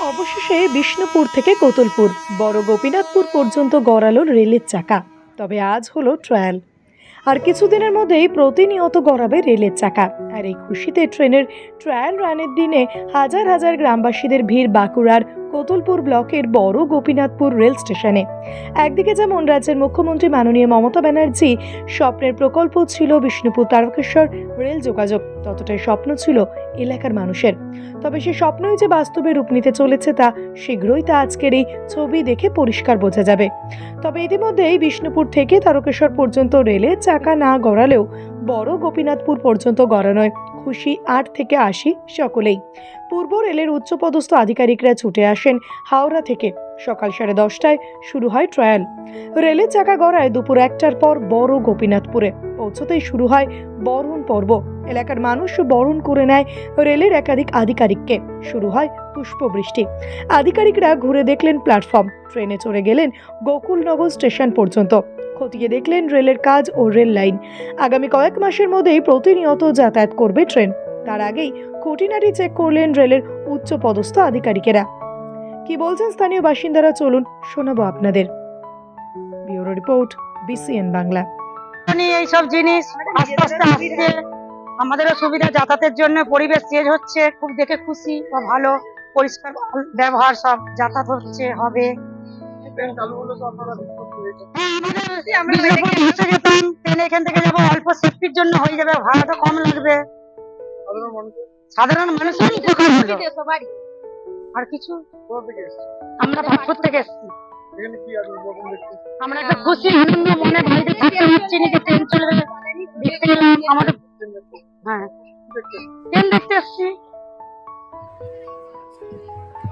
অবশেষে বিষ্ণুপুর থেকে কোতুলপুর, বড় গোপীনাথপুর পর্যন্ত গড়ালো রেলের চাকা। তবে আজ হলো ট্রায়াল আর কিছুদিনের মধ্যেই প্রতিনিয়ত গড়াবে রেলের চাকা। আর এই খুশিতে ট্রেনের ট্রায়াল রানের দিনে হাজার হাজার গ্রামবাসীদের ভিড় বাঁকুড়ার কোতুলপুর ব্লকের বড় গোপীনাথপুর রেল স্টেশনে। একদিকে যেমন রাজ্যের মুখ্যমন্ত্রী মাননীয় মমতা ব্যানার্জি, স্বপ্নের প্রকল্প ছিল বিষ্ণুপুর তারকেশ্বর, রেল যোগাযোগ ততটাই স্বপ্ন ছিল এলাকার মানুষের। তবে সে স্বপ্নই যে বাস্তবে রূপ নিতে চলেছে তা শীঘ্রই তা আজকের এই ছবি দেখে পরিষ্কার বোঝা যাবে। তবে ইতিমধ্যেই বিষ্ণুপুর থেকে তারকেশ্বর পর্যন্ত রেলের চাকা না গড়ালেও বড় গোপীনাথপুর পর্যন্ত গড়ানোয় খুশি আট থেকে আশি সকলেই। পূর্ব রেলের উচ্চপদস্থ আধিকারিকরা ছুটে আসেন হাওড়া থেকে। সকাল সাড়ে দশটায় শুরু হয় ট্রায়াল। রেলের চাকা গড়ায় দুপুর একটার পর বড় গোপীনাথপুরে। পৌঁছতেই শুরু হয় বরণ পর্ব। এলাকার মানুষ বরণ করে নেয় রেলের একাধিক আধিকারিককে। শুরু হয় পুষ্পবৃষ্টি। আধিকারিকরা ঘুরে দেখলেন প্ল্যাটফর্ম। ট্রেনে চড়ে গেলেন গোকুলনগর স্টেশন পর্যন্ত। খতিয়ে দেখলেন রেলের কাজ ও রেল লাইন। আগামী কয়েক মাসের মধ্যেই প্রতিনিয়ত যাতায়াত করবে ট্রেন। তার আগেই খুঁটিনাটি চেক করলেন রেলের উচ্চ পদস্থ আধিকারিকেরা। কি বলছেন স্থানীয় বাসিন্দারা? চলুন শোনাবো আপনাদের। Bureau report BCN Bangla. নিয়ে এইসব জিনিস আস্তে আস্তে আসছে। আমাদেরও সুবিধা যাতায়াতের জন্য পরিবেশ চেঞ্জ হচ্ছে খুব দেখে খুশি বা ভালো পরিষ্কার ব্যবহার সব যাতায়াত হচ্ছে হবে। হ্যাঁ, এখান থেকে যাব অল্প সেফটির জন্য হয়ে যাবে ভাড়াটা কম লাগবে। সাধারণ মানুষের উপকার হলো। আর কিছু? আমরা ভাগপুর থেকে এসেছি। আমরা একটা খুশি আনন্দ মনে বাড়িতে থাকতে হচ্ছে না ট্রেন চলবে দেখতে গেলাম আমাদের হ্যাঁ।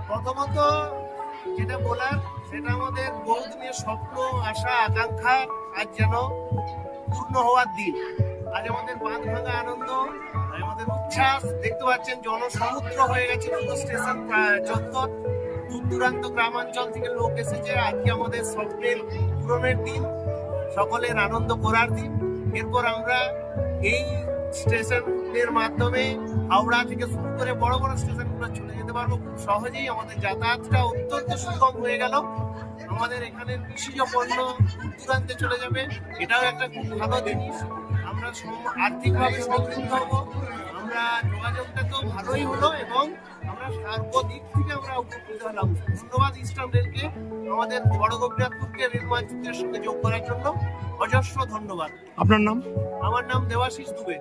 প্রথমত যেটা বলার, সেটা আমাদের বহুদিনের স্বপ্ন, আশা, আকাঙ্ক্ষা আজ যেন পূর্ণ হওয়ার দিন। আজ আমাদের বাঁধ ভাঙা আনন্দ আমাদের উচ্ছ্বাস। দেখতে পাচ্ছেন জনসমুদ্র হয়ে গেছে পুরো স্টেশন চত্বর। দূর দূরান্ত গ্রামাঞ্চল থেকে লোক এসেছে। আজকে আমাদের স্বপ্নের পূরণের দিন, সকলের আনন্দ করার দিন। এরপর আমরা এই স্টেশনের মাধ্যমে হাওড়া থেকে শুরু করে বড় বড় স্টেশনগুলো চলে যেতে পারব। খুব সহজেই আমাদের যাতায়াতটা অত্যন্ত সুগম হয়ে গেল। আমাদের এখানে কৃষিজ পণ্য দূরান্তে চলে যাবে। এটাও একটা খুব ভালো জিনিস। আমরা আর্থিকভাবে সমৃদ্ধ হব। আমরা যোগাযোগটা তো ভালোই হলো এবং সর্বদিক থেকে আমরা উপকৃত হলাম। ধন্যবাদ ইস্টার্ন রেলকে আমাদের বড় গোপীনাথপুরকে রেল মানচিত্রের সঙ্গে যোগ করার জন্য। অজস্র ধন্যবাদ। আপনার নাম? আমার নাম দেবাশিস দুবে।